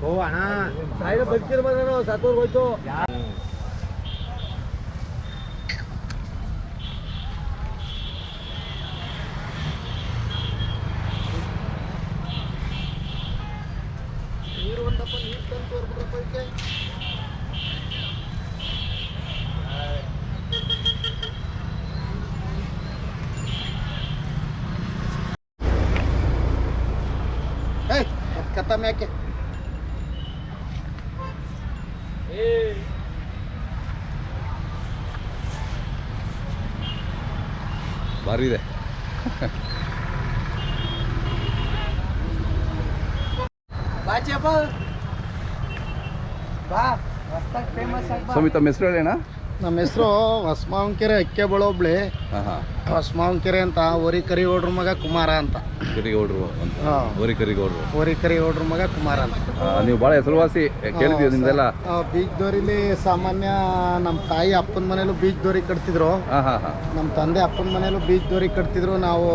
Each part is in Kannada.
ಓ ಅಣ್ಣ ಸಾಯಿನ ಬದುಕಿರ್ ನಾನು ಸತ್ತೋರ್ ಹೋಯ್ತು. ನೀರು ಒಂದಪ್ಪ, ನೀರು ತಂದು ತೋರ್ಬಿಡ್ರಪ್ಪ ಇದಕ್ಕೆ. ಏಯ್, ಅದ್ ಕತ್ತಮ್ಮ ಯಾಕೆ ಭಾರಿ ಇದೆ. ಸ್ವಾಮಿ ತಮ್ಮ ಹೆಸರು ಹೇಳಿ ಅಣ್ಣ? ನಮ್ಮ ಹೆಸರು ಹೊಸಮಾವಂಕೆರೆ ಅಕ್ಕೆಬಳ ಹೋಬ್ಳಿ ಹೊಸಮಾವಂಕೆರೆ ಅಂತ ಓರಿ ಕರಿ ಓಡ್ರ ಮಗ ಕುಮಾರ ಅಂತ. ಕರಿಗೌಡ್ರು ಅಂತ. ಓರಿ ಕರಿಗೌಡ್ರು ಓರಿ ಕರಿ ಓಡ್ರ ಮಗ ಕುಮಾರ ಅಂತ. ನೀವು ಭಾಳ ಹೆಸರುವಾಸಿ ಕೇಳಿದ್ದೀವಿ ನಿಮ್ದೆಲ್ಲ? ಬೀಚ್ ದೋರಿಲಿ ಸಾಮಾನ್ಯ ನಮ್ಮ ತಾಯಿ ಅಪ್ಪನ ಮನೇಲೂ ಬೀಚ್ ದೋರಿ ಕಟ್ತಿದ್ರು ನಮ್ಮ ತಂದೆ ಅಪ್ಪನ ಮನೇಲೂ ಬೀಚ್ ದೋರಿ ಕಟ್ತಿದ್ರು. ನಾವು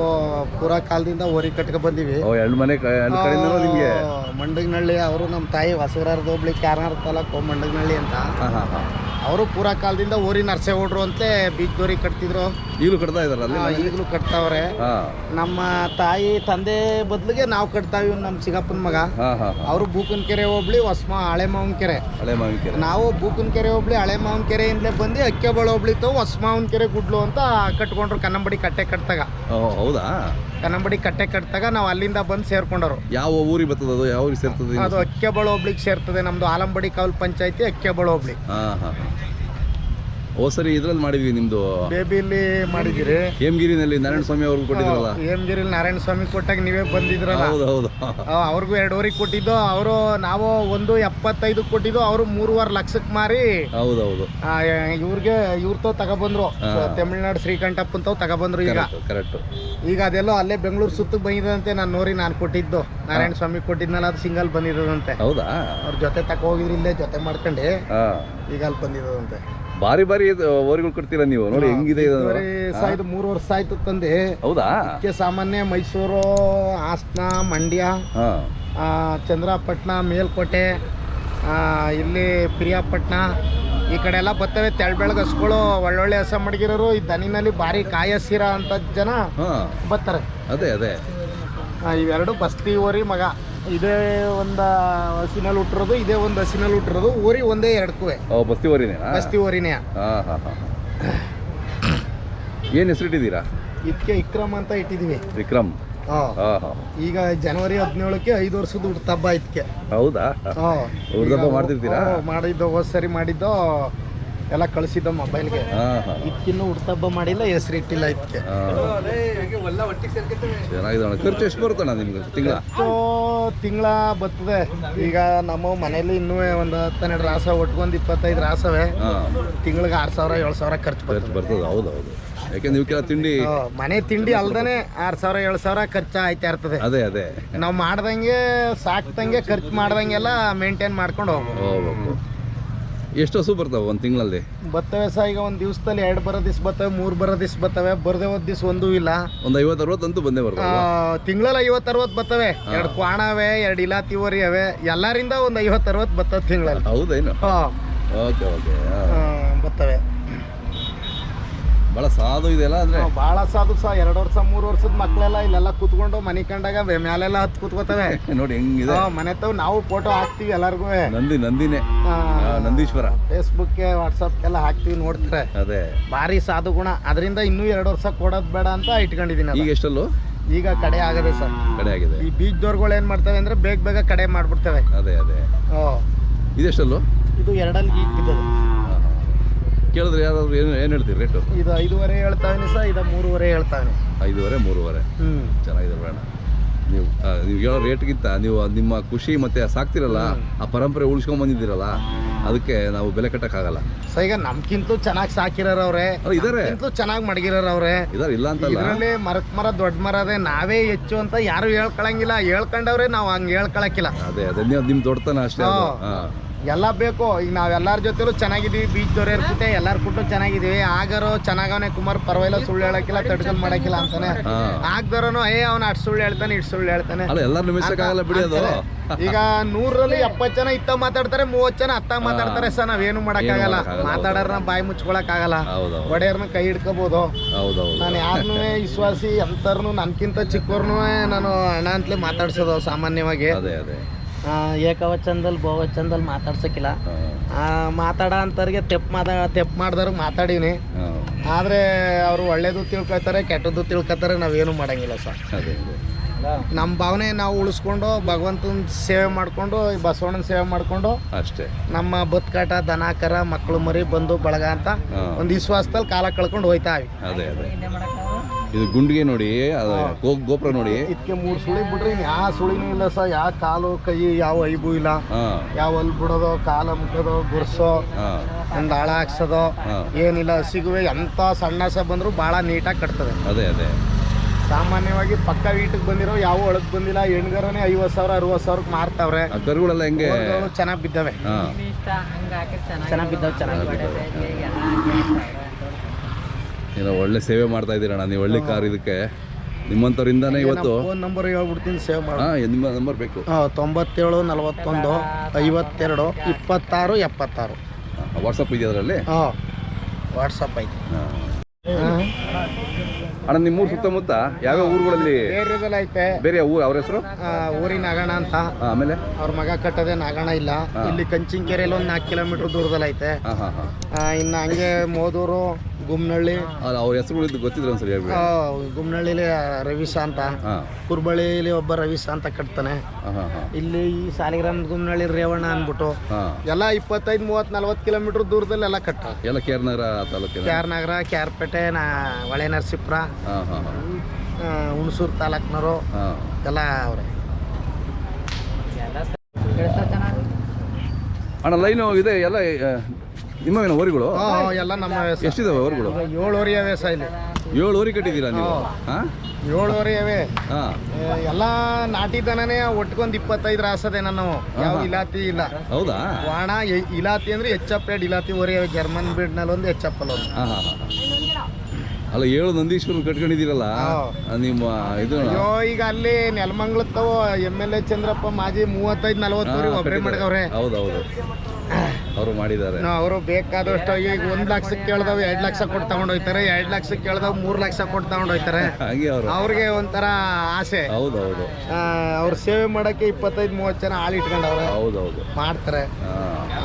ಪೂರಾ ಕಾಲದಿಂದ ಹೊರಿ ಕಟ್ಕೊ ಬಂದೀವಿ. ಓ ಎರಡು ಮನೆ ನಿಮಗೆ? ಆ, ಮಂಡಗನಹಳ್ಳಿ ಅವರು ನಮ್ಮ ತಾಯಿ ಹೊಸಗರಾರದ ಹೋಬ್ಳಿ ಕ್ಯಾರ್ನಾರ್ ತಾಲೂಕು ಮಂಡಗನಹಳ್ಳಿ ಅಂತ. ಅವರು ಪೂರಾ ಕಾಲದಿಂದ ಊರಿ ನರ್ಸೆ ಓಡ್ರು ಅಂತೆ ಬೀಚ್ ದೋರಿ ಕಟ್ತಿದ್ರು. ಈಗಲೂ ಕಟ್ತಾ ಇದಾರಲ್ಲ ಆ, ಅಲ್ಲಿ ಈಗಲೂ ಕಟ್ತಾವ್ರೆ. ಹಾಂ. ನಮ್ಮ ತಾಯಿ ತಂದೆ ಬದಲಿಗೆ ನಾವು ಕಟ್ತಾವಿ ನಮ್ಮ ಸಿಗಪ್ಪನ ಮಗ. ಅವ್ರು ಬೂಕನ್ ಕೆರೆ ಹೋಬ್ಳಿ ಹೊಸ್ಮ ಹಳೆ ಮಾವನ ಕೆರೆ ಹಳೆ ಮಾವಿನಕೆರೆ. ನಾವು ಬೂಕನಕೆರೆ ಹೋಬ್ಳಿ ಹಳೆ ಮಾವನ ಕೆರೆಯಿಂದಲೇ ಬಂದು ಅಕ್ಕೆಬಳ ಹೋಬ್ಳಿ ತಾವು ಹೊಸ ಮಾವನ ಕೆರೆ ಗುಡ್ಲು ಅಂತ ಕಟ್ಕೊಂಡ್ರು ಕನ್ನಂಬಡಿ ಕಟ್ಟೆ ಕಟ್ತಾಗ. ಓ ಹೌದಾ? ಕನ್ನಂಬಡಿ ಕಟ್ಟೆ ಕಟ್ತಾಗ ನಾವು ಅಲ್ಲಿಂದ ಬಂದು ಸೇರ್ಕೊಂಡರು ಯಾವ ಊರಿಗೆ ಬರ್ತದೆ ಅದು? ಯಾವ ಊರಿಗೆ ಸೇರ್ತದೆ ಅದು ಅಕ್ಕೆಬಳ ಹೋಬ್ಳಿಗೆ ಸೇರ್ತದೆ ನಮ್ದು ಆಲಂಬಡಿ ಕಾವಲ್ ಪಂಚಾಯತಿ ಅಕ್ಕೆಬಳ ಹೋಬ್ಳಿ. ಹಾ ಹಾಂ ಹಾಂ. ಓ ಸರಿ ಇದ್ರಲ್ಲಿ ಮಾಡಿದ್ವಿ ನಿಮ್ದು. ಬೇಬಿಲಿ ಮಾಡಿದಿರಿ ಹೇಮಗಿರಿನಲ್ಲಿ ನಾರಾಯಣ ಸ್ವಾಮಿ ಅವ್ರಿಗೆ ಕೊಟ್ಟಿದ್ರಲ್ಲ? ಹೇಮಗಿರಿಲಿ ನಾರಾಯಣ ಸ್ವಾಮಿ ಕೊಟ್ಟಾಗ ನೀವೇ ಬಂದಿದ್ರಲ್ಲ? ಹೌದು ಹೌದು. ಅವ್ರಿಗೂ ಎರಡೂವರೆಗೆ ಕೊಟ್ಟಿದ್ದು ಅವರು ನಾವು ಒಂದು ಎಪ್ಪತ್ತೈದು ಕೊಟ್ಟಿದ್ದು ಅವರು ಮೂರುವರೆ ಲಕ್ಷಕ್ಕೆ ಮಾರಿ ಹೌದು ಹೌದು. ಇವ್ರಿಗೆ ಇವ್ರ ತಾವ್ ತಗೊಬಂದ್ರು. ತಮಿಳ್ನಾಡು ಶ್ರೀಕಂಠಪ್ಪ ಅಂತ ತಗೊಬಂದ್ರು ಈಗ. ಕರೆಕ್ಟ್ ಈಗ ಅದೆಲ್ಲೋ ಅಲ್ಲೇ ಬೆಂಗಳೂರು ಸುತ್ತ ಬಂದಿದಂತೆ ನಾನು ನೋಡಿ ನಾನು ಕೊಟ್ಟಿದ್ದು. ನಾರಾಯಣ ಸ್ವಾಮಿ ಕೊಟ್ಟಿದ್ನಲ್ಲ ಅದು ಸಿಂಗಲ್ ಬಂದಿರೋದಂತೆ ಹೌದಾ? ಅವ್ರ ಜೊತೆ ತಕ ಹೋಗಿದ್ರು ಇಲ್ಲೇ ಜೊತೆ ಮಾಡ್ಕೊಂಡು ಈಗ ಅಲ್ಲಿ ಬಂದಿರೋದಂತೆ ಬಾರಿ ಬಾರಿ ಓರಿಗಳು ಕೊಡ್ತೀರಾ ನೀವು? ನೋಡಿ ಹೆಂಗಿದೆ ಇದು. ಮೂರು ವರ್ಷ ಆಯ್ತು ತಂದೆ. ಹೌದಾ? ಇದಕ್ಕೆ ಸಾಮಾನ್ಯ ಮೈಸೂರು ಹಾಸನ ಮಂಡ್ಯ ಹಾಂ. ಆ, ಚಂದ್ರಪಟ್ಟಣ ಮೇಲ್ಕೋಟೆ ಆ, ಇಲ್ಲಿ ಪ್ರಿಯಾಪಟ್ಟಣ ಈ ಕಡೆ ಎಲ್ಲ ಬರ್ತವೆ. ತೆಳ್ಬೆಳಗ್ ಹಸ್ಗಳು ಒಳ್ಳೊಳ್ಳೆ ಹಸ ಮಡಗಿರೋರು ಈ ದನಿನಲ್ಲಿ ಭಾರಿ ಕಾಯಸಿರ ಅಂತ ಜನ ಹಾಂ. ಬರ್ತಾರೆ. ಅದೇ ಅದೇ. ಆ, ಇವೆರಡು ಬಸ್ತಿ ಓರಿ ಮಗ. ಇದೇ ಒಂದು ಹಸಿನಲ್ಲಿ ಹುಟ್ಟಿರೋದು ಇದೇ ಒಂದು ಹಸಿನಲ್ಲಿ ಹುಟ್ಟಿರೋದು ಊರಿ ಒಂದೇ ಎರಡ್ಕುವೆ ಓ ಬಸ್ತಿ ಓರಿನೇ ಬಸ್ತಿ ಊರಿನೇ. ಹಾಂ ಹಾಂ ಹಾಂ ಏನು ಹೆಸರಿಟ್ಟಿದ್ದೀರಾ? ಇದಕ್ಕೆ ವಿಕ್ರಮ್ ಅಂತ ಇಟ್ಟಿದೀವಿ. ವಿಕ್ರಮ್ ಹಾಂ. ಹಾಂ ಹಾಂ. ಈಗ ಜನವರಿ ಹದಿನೇಳಕ್ಕೆ ಐದು ವರ್ಷದ ಹುಟ್ಟುಹಬ್ಬ ಇದಕ್ಕೆ ಹೌದಾ? ಮಾಡಿದ್ದು ಹೋದ್ ಸರಿ ಮಾಡಿದ್ದು ಎಲ್ಲ ಕಳಿಸಿದ್ದ ಮೊಬೈಲ್ಗೆ. ಇದಕ್ಕಿನ್ನೂ ಹುಡ್ತಬ್ಬ ಮಾಡಿಲ್ಲ ಹೆಸರು ಇಟ್ಟಿಲ್ಲ ಇದಕ್ಕೆ ಚೆನ್ನಾಗಿದೆ ಅಣ್ಣ ಖರ್ಚು ಎಷ್ಟು ಬರುತ್ತಣ್ಣ ನಿಮ್ಗೆ ತಿಂಗಳ? ತಿಂಗಳ ಬರ್ತದೆ. ಈಗ ನಮ್ಮ ಮನೇಲಿ ಇನ್ನೂ ಒಂದು ಹತ್ತೆರಡು ರಾಸ ಒಟ್ಕೊಂಡ್ ಇಪ್ಪತ್ತೈದು ರಾಸವೆ. ತಿಂಗಳ ತಿಂಗಳಿಗೆ ಆರು ಸಾವಿರ ಏಳು ಸಾವಿರ ಖರ್ಚು ಖರ್ಚು ಬರ್ತದೆ. ಬರ್ತದೆ ಹೌದು ಹೌದು. ಯಾಕೆ ನೀವು ಕೆಲ ತಿಂಡಿ ಮನೆ ತಿಂಡಿ ಅಲ್ದೇ ಆರು ಸಾವಿರ ಏಳು ಸಾವಿರ ಖರ್ಚು ಆಯ್ತಾ ಇರ್ತದೆ. ಅದೇ ಅದೇ. ನಾವು ಮಾಡ್ದಂಗೆ ಸಾಕ್ದಂಗೆ ಖರ್ಚು ಮಾಡ್ದಂಗೆಲ್ಲ ಮೇಂಟೈನ್ ಮಾಡ್ಕೊಂಡು ಹೋಗ್ಬೋದು. ಹೋಗ್ಬೇಕು. ಎಷ್ಟು ಹಸು ಬರ್ತಾವೆ ಒಂದು ತಿಂಗಳಲ್ಲಿ. ಬರ್ತವೆ ಸಹ ಈಗ ಒಂದು ದಿವಸದಲ್ಲಿ ಎರಡು ಬರೋ ದಿವ್ಸ ಬರ್ತವೆ ಮೂರು ಬರೋ ದಿವಸ ಬರ್ತವೆ ಬರದೇ ಒಂದು ದಿವ್ಸ ಒಂದೂ ಇಲ್ಲ. ಒಂದು ಐವತ್ತು ಅರವತ್ತಂತೂ ಬಂದೇ ಬರ್ತವೆ ತಿಂಗಳಲ್ಲಿ ಐವತ್ತು ಅರವತ್ತು ಬರ್ತವೆ ಎರಡು ಕ್ವಾಣ ಅವೆ ಎರಡು ಇಲಾತಿ ತಿವರಿ ಅವೆ ಎಲ್ಲರಿಂದ ಒಂದು ಐವತ್ತು ಅರವತ್ತು ಬರ್ತವೆ ತಿಂಗಳಲ್ಲಿ. ಹೌದೇನು? ಹಾಂ. ಓಕೆ ಓಕೆ ಬರ್ತವೆ ಭಾಳ ಸಾಧು ಇದೆಯಲ್ಲ ಅಂದರೆ? ಭಾಳ ಸಾಧು ಸಹ ಎರಡು ವರ್ಷ ಮೂರು ವರ್ಷದ ಮಕ್ಕಳೆಲ್ಲ ಇಲ್ಲೆಲ್ಲ ಕೂತ್ಕೊಂಡು ಮನೆ ಕಂಡಾಗ ಮ್ಯಾಲೆಲ್ಲ ಹತ್ತು ಕೂತ್ಕೋತವೆ. ನೋಡಿ ಹೆಂಗಿದೆ. ಮನೆ ತಾವ್ ನಾವು ಫೋಟೋ ಹಾಕ್ತೀವಿ ಎಲ್ಲರಿಗೂ. ನಂದಿ ನಂದಿನೇ. ನಂದೀಶ್ವರ. ಫೇಸ್ಬುಕ್ಗೆ ವಾಟ್ಸಪ್ಗೆಲ್ಲ ಹಾಕ್ತೀವಿ ನೋಡ್ತಾರೆ? ಅದೇ. ಭಾರಿ ಸಾಧು ಗುಣ. ಅದರಿಂದ ಇನ್ನೂ ಎರಡು ವರ್ಷ ಕೊಡೋದು ಬೇಡ ಅಂತ ಇಟ್ಕೊಂಡಿದ್ದೀನಿ ಈಗ. ಎಷ್ಟಲ್ಲೂ? ಈಗ ಕಡೆ ಆಗದೆ ಸರ್. ಕಡೆ ಆಗಿದೆ. ಈ ಬೀಜದವ್ರುಗಳು ಏನು ಮಾಡ್ತವೆ ಅಂದ್ರೆ ಬೇಗ ಬೇಗ ಕಡೆ ಮಾಡ್ಬಿಡ್ತವೆ. ಅದೇ ಅದೇ. ಓ ಇದೆಷ್ಟಲ್ಲೂ? ಇದು ಎರಡಲ್ಲಿ ಇಟ್ಟಿದ್ದದು ಕೇಳಿದ್ರೆ ಯಾರಾದ್ರು ಏನು ಏನು ಹೇಳ್ತೀರಿ ರೇಟು ಇದು ಐದೂವರೆ ಹೇಳ್ತಾನೆ ಸರ್ ಇದು ಮೂರುವರೆ ಹೇಳ್ತಾನೆ. ಐದೂವರೆ ಮೂರುವರೆ. ಹ್ಞೂ ಚೆನ್ನಾಗಿದೆ ಬೇಡ ನೀವು ಆ, ನೀವು ಹೇಳೋ ರೇಟ್ಗಿಂತ ನೀವು ನಿಮ್ಮ ಖುಷಿ ಮತ್ತೆ ಸಾಕ್ತಿರಲ್ಲ ಆ ಪರಂಪರೆ ಉಳಿಸ್ಕೊಂಡ್ ಬಂದಿದ್ದೀರಲ್ಲ ಅದಕ್ಕೆ ನಾವು ಬೆಲೆ ಕಟ್ಟಕ್ಕಾಗಲ್ಲ. ಸರ್ ಈಗ ನಮ್ಗಿಂತಲೂ ಚೆನ್ನಾಗಿ ಸಾಕಿರೋರವ್ರೆ ಅವ್ರು ಇದಾರೆ. ನಮ್ಗಿಂತಲೂ ಚೆನ್ನಾಗಿ ಮಡಗಿರೋರವ್ರೆ ಇದಾರೆ ಇಲ್ಲ ಅಂತಲ್ಲ. ಇದರಲ್ಲಿ ಮರಕ್ ಮರ ದೊಡ್ಡ ಮರ ಅದೇ ನಾವೇ ಹೆಚ್ಚು ಅಂತ ಯಾರು ಹೇಳ್ಕೊಳಂಗಿಲ್ಲ. ಹೇಳ್ಕೊಂಡವ್ರೆ ನಾವು ಹಂಗೆ ಹೇಳ್ಕೊಳಕಿಲ್ಲ ಅದೇ ಅದೇ. ನೀವು ನಿಮ್ಮ ದೊಡ್ಡತನ ಅಷ್ಟೇ ಅದು. ಹಾ. ಎಲ್ಲ ಬೇಕು. ಈಗ ನಾವ್ ಎಲ್ಲಾರ ಜೊತೆಲೂ ಚೆನ್ನಾಗಿದೀವಿ ಬೀಚ್ ದೊರೆ ಇರ್ತಿದೆ ಎಲ್ಲಾರ ಕುಟ್ಟು ಚೆನ್ನಾಗಿದೀವಿ ಆಗರೋ ಚೆನ್ನಾಗವನೆ ಕುಮಾರ್ ಪರವಾಗಿಲ್ಲ ಸುಳ್ಳು ಹೇಳಕ್ಕಿಲ್ಲ ತಡ್ಕಲ್ ಮಾಡಕ್ಕಿಲ್ಲ ಅಂತಾನೆ. ಹಾ. ಆಗ್ದರೋನು ಏ ಅವ್ನ ಅಟ್ ಸುಳ್ಳು ಹೇಳ್ತಾನೆ ಇಟ್ ಸುಳ್ಳು ಹೇಳ್ತಾನೆ. ಅಲ್ಲ ಎಲ್ಲರೂ ಆಗಲ್ಲ ಬಿಡಿ ಅದು. ಈಗ ನೂರಲ್ಲಿ ಎಪ್ಪತ್ ಜನ ಇತ್ತ ಮಾತಾಡ್ತಾರೆ ಮೂವತ್ತು ಜನ ಅತ್ತ ಮಾತಾಡ್ತಾರೆ ಸರ್ ನಾವೇನು ಮಾಡಕ್ಕಾಗಲ್ಲ ಮಾತಾಡೋರ್ನ ಬಾಯಿ ಮುಚ್ಕೊಳಕ್ ಆಗಲ್ಲ. ಒಡೆಯರ್ನ ಕೈ ಹಿಡ್ಕೋಬಹುದು ನಾನು ಯಾರನ್ನೂ ವಿಶ್ವಾಸಿ ಎಂತರ್ನು ನನ್ಕಿಂತ ಚಿಕ್ಕವ್ರನ್ನೂ ನಾನು ಅಣ್ಣ ಅಂತಲೇ ಮಾತಾಡ್ಸೋದು ಸಾಮಾನ್ಯವಾಗಿ. ಅದೇ ಅದೇ. ಆ, ಏಕವಚನದಲ್ಲಿ ಬಹುವಚನದಲ್ಲಿ ಮಾತಾಡ್ಸಕ್ಕಿಲ್ಲ ಮಾತಾಡ ಅಂತವ್ರಿಗೆ ತೆಪ್ಪು ಮಾತಾ ತೆಪ್ಪು ಮಾಡ್ದವ್ರಿಗೆ ಮಾತಾಡೀನಿ ಆದರೆ ಅವರು ಒಳ್ಳೇದು ತಿಳ್ಕೊತಾರೆ ಕೆಟ್ಟದ್ದು ತಿಳ್ಕೊತಾರೆ ನಾವೇನು ಮಾಡೋಂಗಿಲ್ಲ ಸರ್. ನಮ್ಮ ಭಾವನೆ ನಾವು ಉಳಿಸ್ಕೊಂಡು ಭಗವಂತನ ಸೇವೆ ಮಾಡಿಕೊಂಡು ಬಸವಣ್ಣನ ಸೇವೆ ಮಾಡಿಕೊಂಡು ಅಷ್ಟೇ. ನಮ್ಮ ಬದುಕಾಟ ದನ ಕರ ಮಕ್ಕಳು ಮರಿ ಬಂದು ಬಳಗ ಅಂತ ಒಂದು ವಿಶ್ವಾಸದಲ್ಲಿ ಕಾಲ ಕಳ್ಕೊಂಡು ಹೋಯ್ತಾ ಇವಿ ಇದು ಗುಂಡಿಗೆ ನೋಡಿ ಅದು ಗೋ- ಗೋಪುರ ನೋಡಿ. ಇದಕ್ಕೆ ಮೂರು ಸುಳಿ ಬಿಡ್ರಿ ಯಾವ ಸುಳಿನೂ ಇಲ್ಲ ಸರ್. ಯಾವ ಕಾಲು ಕೈ ಯಾವ ಐಬು ಇಲ್ಲ. ಹಾ. ಯಾವ ಅಲ್ಲಿ ಬಿಡೋದು ಕಾಲ ಮುಖದೋ ಗುರ್ಸೋ ಹಾ. ಒಂದು ಆಳ ಹಾಕ್ಸೋದೋ ಹಾ. ಏನಿಲ್ಲ. ಸಿಗುವೆ ಎಂತ ಸಣ್ಣ ಸ ಬಂದರೂ ಭಾಳ ನೀಟಾಗಿ ಕಟ್ತದೆ. ಅದೇ ಅದೇ. ಸಾಮಾನ್ಯವಾಗಿ ಪಕ್ಕ ವೀಟಿಗೆ ಬಂದಿರೋ ಯಾವ ಒಳಗೆ ಬಂದಿಲ್ಲ ಹೆಣ್ಗರನೇ ಐವತ್ತು ಸಾವಿರ ಅರವತ್ತು ಸಾವಿರಕ್ಕೆ ಮಾರ್ತಾವ್ರೆ. ಆ ಕರುಗಳೆಲ್ಲ ಹೆಂಗೆ? ಚೆನ್ನಾಗಿ ಬಿದ್ದಾವೆ. ಹಾ. ಚೆನ್ನಾಗಿ ಬಿದ್ದಾವೆ ಚೆನ್ನಾಗಿ ಬಿದ್ದಾವೆ. ಏನೋ ಒಳ್ಳೆ ಸೇವೆ ಮಾಡ್ತಾ ಇದ್ದೀರಣ್ಣ. ನೀವು ಒಳ್ಳೆ ಕಾರ್ ಇದಕ್ಕೆ. ನಿಮ್ಮಂಥವ್ರಿಂದಾನೇ ಇವತ್ತು ಫೋನ್ ನಂಬರ್ ಹೇಳ್ಬಿಡ್ತೀನಿ ಸೇವ್ ಮಾಡಿ. ಹಾ ನಿಮ್ಮ ನಂಬರ್ ಬೇಕು. ತೊಂಬತ್ತೇಳು ನಲವತ್ತೊಂದು ಐವತ್ತೆರಡು ಇಪ್ಪತ್ತಾರು ಎಪ್ಪತ್ತಾರು. ವಾಟ್ಸಪ್ ಇದೆಯಾ ಅದರಲ್ಲಿ? ಹಾಂ ವಾಟ್ಸಪ್ ಐತಿ. ಅಣ್ಣ ನಿಮ್ಮೂರ್ ಸುತ್ತಮುತ್ತ ಯಾವ್ಯಾವ ಊರುಗಳಲ್ಲಿ ಬೇರೆದೆಲ್ಲ ಐತೆ. ಬೇರೆ ಊರು? ಅವ್ರ ಹೆಸರು? ಊರಿನ ನಾಗಣ ಅಂತ. ಆಮೇಲೆ? ಅವ್ರ ಮಗ ಕಟ್ಟದೆ ನಾಗಣ ಇಲ್ಲ. ಇಲ್ಲಿ ಕಂಚಿನಕೆರೆಯಲ್ಲಿ ಒಂದು ನಾಲ್ಕು ಕಿಲೋಮೀಟರ್ ದೂರದಲ್ಲೈತೆ ಆ, ಇನ್ನು ಹಂಗೆ ಮೋದೂರು ಗುಮ್ನಳ್ಳಿ. ಅವ್ರ ಹೆಸರುಗಳು ಗೊತ್ತಿದ್ರು ಒಂದ್ಸರಿ ಗುಮ್ನಳ್ಳಿಲಿ ರವಿಸ ಅಂತ. ಕುರ್ಬಳ್ಳಿಲಿ ಒಬ್ಬ ರವೀಶ ಅಂತ ಕಟ್ತಾನೆ. ಇಲ್ಲಿ ಈ ಸಾಲಿಗ್ರಾಮ ಗುಮ್ನಳ್ಳಿ ರೇವಣ್ಣ ಅಂದ್ಬಿಟ್ಟು. ಎಲ್ಲಾ ಇಪ್ಪತ್ತೈದು ಮೂವತ್ ನಲ್ವತ್ ಕಿಲೋಮೀಟರ್ ದೂರದಲ್ಲಿ ಎಲ್ಲ ಕಟ್ಟ ಎಲ್ಲ ಕೇರ್ನಗರ ತಾಲೂಕು ಕೇರ್ನಗರ ನಗರ ಕ್ಯಾರ್ಪೇಟೆ ನಾ ಹೊಳೆ ನರಸೀಪುರ. ಹುಣಸೂರು ತಾಲೂಕ್ನವರು ಎಲ್ಲ ಅವ್ರೆ. ಅಣ್ಣ ಲೈನು ಇದೆ ಎಲ್ಲ ನಿಮ್ಮ ಹೊರಿಗಳು ಎಲ್ಲ ನಮ್ಮ. ಎಷ್ಟಿದಾವೆ ಊರುಗಳು? ಈಗ ಏಳುವರೆ ಅವೇ ಇಲ್ಲಿ. ಏಳು ಊರಿಗೆ ಕಟ್ಟಿದ್ದೀರಾ ನೀವು? ಹಾಂ. ಏಳುವರೆ ಅವೆ. ಹಾಂ. ಎಲ್ಲ ನಾಟಿ ದನನೇ ಒಟ್ಕೊಂದು ಇಪ್ಪತ್ತೈದು ರಾಸದೆ ನಾನು. ಯಾವ ಇಲಾತಿ ಇಲ್ಲ. ಹೌದಾ? ವಾಣ ಇಲಾತಿ ಅಂದ್ರೆ ಎಚ್ ಎರಡು ಇಲಾತಿ ಒರೆ ಅವೆ. ಜರ್ಮನ್ ಬ್ರೀಡ್ನಲ್ಲಿ ಒಂದು ಎಚ್ ಅಲ್ಲಿ ಒಂದು ಹಾಂ ಹಾಂ ಹಾಂ. ಅಲ್ಲ ಏಳು ನಂದೀಶ್ವರ ಕಟ್ಕೊಂಡಿದ್ದೀರಲ್ಲ? ನಿಮ್ಮ ಇದು ಅಯ್ಯೋ ಈಗ ಅಲ್ಲಿ ನೆಲಮಂಗ್ಲತ್ತವ ಎಂ ಎಲ್ ಎ ಚಂದ್ರಪ್ಪ ಮಾಜಿ ಮೂವತ್ತೈದು ನಲ್ವತ್ತು ಒಬ್ಬರೇ ಮಾಡ್ಕವ್ರೆ ಹೌದೌದು. ಅವರು ಮಾಡಿದ್ದಾರೆ. ಅವರು ಬೇಕಾದಷ್ಟು ಈಗ ಒಂದ್ ಲಕ್ಷಕ್ಕೆ ಕೇಳ್ದವ್ ಎರಡ್ ಲಕ್ಷ ಕೊಟ್ಟು ತಗೊಂಡೋಗ್ತಾರೆ ಎರಡು ಲಕ್ಷಕ್ಕೆ ಕೇಳ್ದವ್ ಮೂರ್ ಲಕ್ಷ ಕೊಟ್ಟು ತಗೊಂಡೋಗ್ತಾರೆ ಹೋಯ್ತಾರೆ ಹಾಗೆ ಅವರು. ಅವ್ರಿಗೆ ಒಂಥರ ಆಸೆ. ಹೌದೌದು. ಅವ್ರ ಸೇವೆ ಮಾಡಕ್ಕೆ ಇಪ್ಪತ್ತೈದು ಮೂವತ್ತು ಜನ ಹಾಲು ಇಟ್ಕೊಂಡವ್ರೆ. ಹೌದೌದು. ಮಾಡ್ತಾರೆ.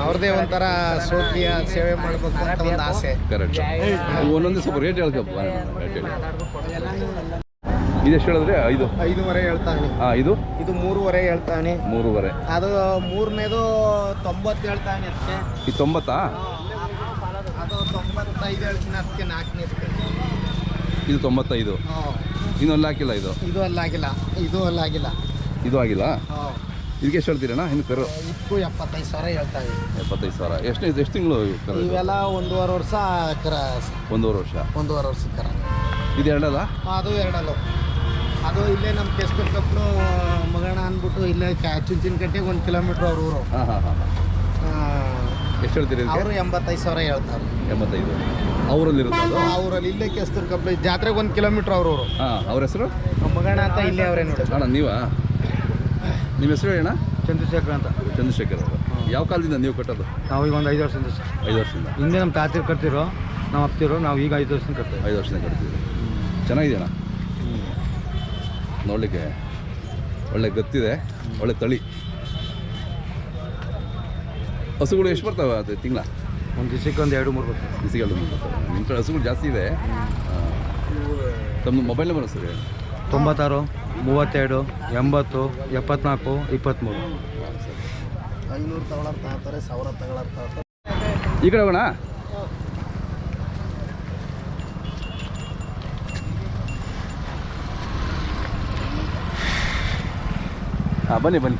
ಅವ್ರದೇ ಒಂಥರ ಸೋಕಿಯ ಸೇವೆ ಮಾಡ್ಬೇಕು ಅಂತ ಒಂದು ಆಸೆ. ಕರೆಕ್ಟ್ ಒಂದೊಂದು ಸ್ವಲ್ಪ ರೇಟ್ ಹೇಳ್ಕಪ್ಪ ಇದೆಷ್ಟು ಹೇಳಿದ್ರೆ ಐದು? ಐದೂವರೆ ಹೇಳ್ತಾನೆ. ಹಾಂ ಇದು? ಇದು ಮೂರುವರೆ ಹೇಳ್ತಾನೆ. ಮೂರುವರೆ. ಅದು ಮೂರನೇದು ತೊಂಬತ್ತು ಹೇಳ್ತಾನೆ ಅದಕ್ಕೆ ಈ ತೊಂಬತ್ತಾ? ಅದು ತೊಂಬತ್ತೈದು ಹೇಳ್ತೀನಿ ಅದಕ್ಕೆ ನಾಲ್ಕನೇದಕ್ಕೆ ಇದು ತೊಂಬತ್ತೈದು. ಇನ್ನೂ ಅಲ್ಲಿ ಹಾಕಿಲ್ಲ ಇದು? ಇದು ಅಲ್ಲಾಗಿಲ್ಲ ಇದು ಅಲ್ಲಾಗಿಲ್ಲ ಇದು ಆಗಿಲ್ಲ ಇದಕ್ಕೆ ಎಷ್ಟು ಹೇಳ್ತೀರಣ್ಣ ಇನ್ನು ಕರು? ಇದಕ್ಕೂ ಎಪ್ಪತ್ತೈದು ಸಾವಿರ ಹೇಳ್ತಾವೆ ಎಪ್ಪತ್ತೈದು ಸಾವಿರ. ಎಷ್ಟು ಎಷ್ಟು ತಿಂಗಳು ಇದು? ಇವೆಲ್ಲ ಒಂದೂವರೆ ವರ್ಷ ಕರ ಒಂದೂವರೆ ವರ್ಷ. ಒಂದೂವರೆ ವರ್ಷ ಕರ. ಇದು ಎರಡಲ್ಲ? ಅದು ಎರಡಲ್ಲು. ಅದು ಇಲ್ಲೇ ನಮ್ಮ ಕೆಸ್ಟ್ ಕಪ್ಪು ಮಗಣ ಅಂದ್ಬಿಟ್ಟು ಇಲ್ಲೇ ಚುಂಚಿನ ಚುಂಚಿನಕಟ್ಟೆಗೆ ಒಂದು ಕಿಲೋಮೀಟ್ರ್ ಅವ್ರ ಊರು. ಹಾಂ ಹಾಂ ಹಾಂ ಎಷ್ಟು ಹೇಳ್ತೀರಿ ಇದಕ್ಕೆ? ಅವರು ಎಂಬತ್ತೈದು ಸಾವಿರ ಹೇಳ್ತಾರೆ. ಎಂಬತ್ತೈದು. ಅವರಲ್ಲಿರುತ್ತೆ ಅದು? ಅವರಲ್ಲಿ ಇಲ್ಲೇ ಕೆಸ್ತರ್ ಕಪ್ಪ ಜಾತ್ರೆಗೆ ಒಂದು ಕಿಲೋಮೀಟ್ರ್ ಅವ್ರ ಊರು. ಹಾಂ ಅವ್ರ ಹೆಸರು? ಮಗಣ ಅಂತ ಇಲ್ಲೇ ಅವರೇ ನೋಡಿ. ಅಣ್ಣ ನೀವಾ? ನಿಮ್ಮ ಹೆಸರು ಹೇಳಣ್ಣ ಚಂದ್ರಶೇಖರ್ ಅಂತ. ಚಂದ್ರಶೇಖರ್ ಅವರು. ಯಾವ ಕಾಲದಿಂದ ನೀವು ಕಟ್ಟೋದು? ನಾವು ಈಗ ಒಂದು ಐದು ವರ್ಷದಿಂದ ಸರ್. ಐದು ವರ್ಷದಿಂದ. ಹಿಂದೆ ನಮ್ಮ ತಾತಿರು ಕಟ್ತಿರೋ ನಾವು ಅಪ್ತಿರೋ ನಾವು ಈಗ ಐದು ವರ್ಷದಿಂದ ಕಟ್ತೀವಿ ಐದು ವರ್ಷದಿಂದ ಕಟ್ತೀವಿ ಚೆನ್ನಾಗಿದೆಯಣ್ಣ? ನೋಡಲಿಕ್ಕೆ ಒಳ್ಳೆ ಗತ್ತಿದೆ ಒಳ್ಳೆ ತಳಿ. ಹಸುಗಳು ಎಷ್ಟು ಬರ್ತವೆ ಅದು ತಿಂಗಳ? ಒಂದು ದಿವಸಕ್ಕೆ ಒಂದು ಎರಡು ಮೂರು ಬರ್ತದೆ ಬರ್ತವೆ. ನಿಮ್ಮ ಕಡೆ ಹಸುಗಳು ಜಾಸ್ತಿ ಇದೆ. ಆ, ತಮ್ಮ ಮೊಬೈಲ್ ನಂಬರ್ ಸರ್? ತೊಂಬತ್ತಾರು ಮೂವತ್ತೆರಡು ಎಂಬತ್ತು ಎಪ್ಪತ್ನಾಲ್ಕು ಇಪ್ಪತ್ತ್ಮೂರು ಐನೂರು ತಗೊಳ್ತಾ ತಗೋತಾರೆ ಸಾವಿರ ತಗೊಳ್ತಾ ಈ ಕಡೆ ಹೋಗೋಣ. ಹಾಂ ಬನ್ನಿ ಬನ್ನಿ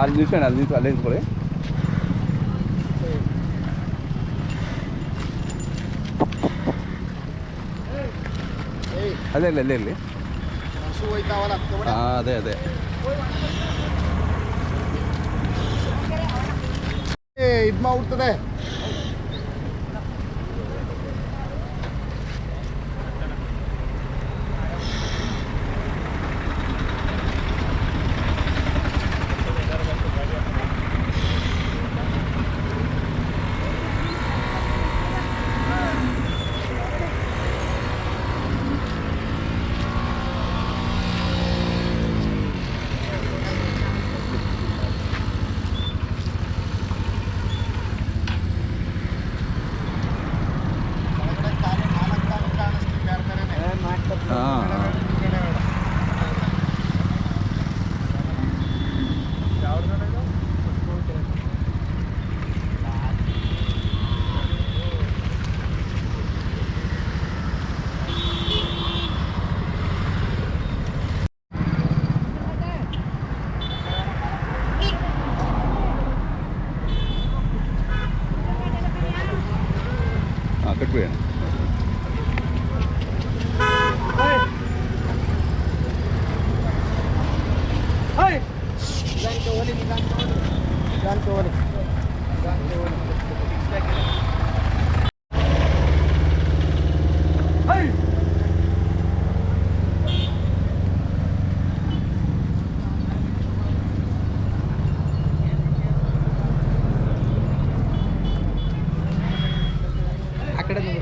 ಅಲ್ಲಿ ನಿಲ್ಸೋಣ ಅಲ್ಲಿ ನಿಲ್ಸು ಅಲ್ಲೇ ನಿಂತ್ಕೊಳ್ಳಿ ಅಲ್ಲೇ ಇಲ್ಲ ಅಲ್ಲೇ ಇಲ್ಲಿ. ಹಾಂ ಅದೇ ಅದೇ ಇದು ಮಾಡ್ಬಿಡ್ತದೆ ಒಳಗಡೆ ಕಾಲು ನಾಲ್ಕು ಕಾಲು ಕಾಣಿಸ್ತು ಬೇರೆ ಬೇರೆನೆ. ಹಾಂ ಹಾಂ ಹಿಂದ್ಗಡೆ ಬೇಡ. ಹಾಂ ಕಟ್ಬಿಡಿ ಅಣ್ಣ ನಿಧಾನಕ್ಕೆ ಹೋಗ್ಲಿ, ನಿಧಾನಕ್ಕೆ ಹೋಗ್ಲಿ. ನಿಧಾನಕ್ಕೆ ಹೋಗ್ಲಿ. ನಿಧಾನಕ್ಕೆ ಹೋಗ್ಲಿ.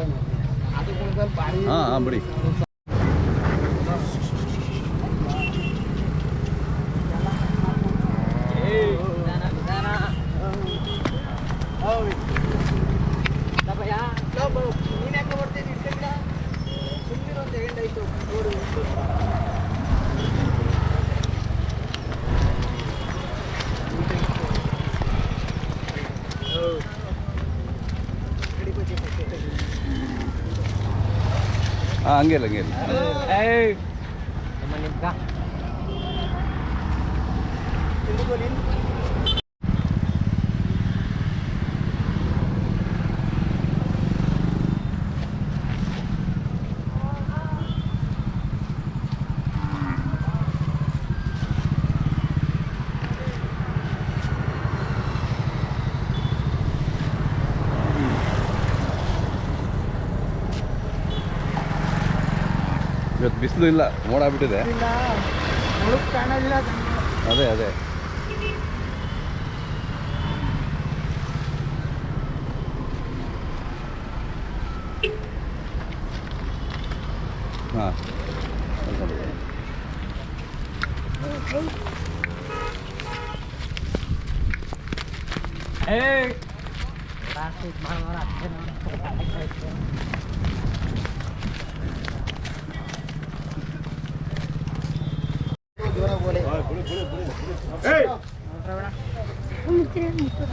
ಆ ಕಡೆ ನೋಡೋಣ ಅದು ಗುಣದಲ್ಲಿ ಭಾರಿ ಹಾಂ ಹಂಗೆ ಇಲ್ಲ ಹಂಗೆ ಇಲ್ಲ ಇವತ್ತು ಬಿಸಿಲು ಇಲ್ಲ ಮೋಡ ಬಿಟ್ಟಿದೆ ಅದೇ ಅದೇ. ಹಾಂ. ದೂರ ಗೋಲಿ ಮುತ್ತಿರ ಮುತ್ತಿರ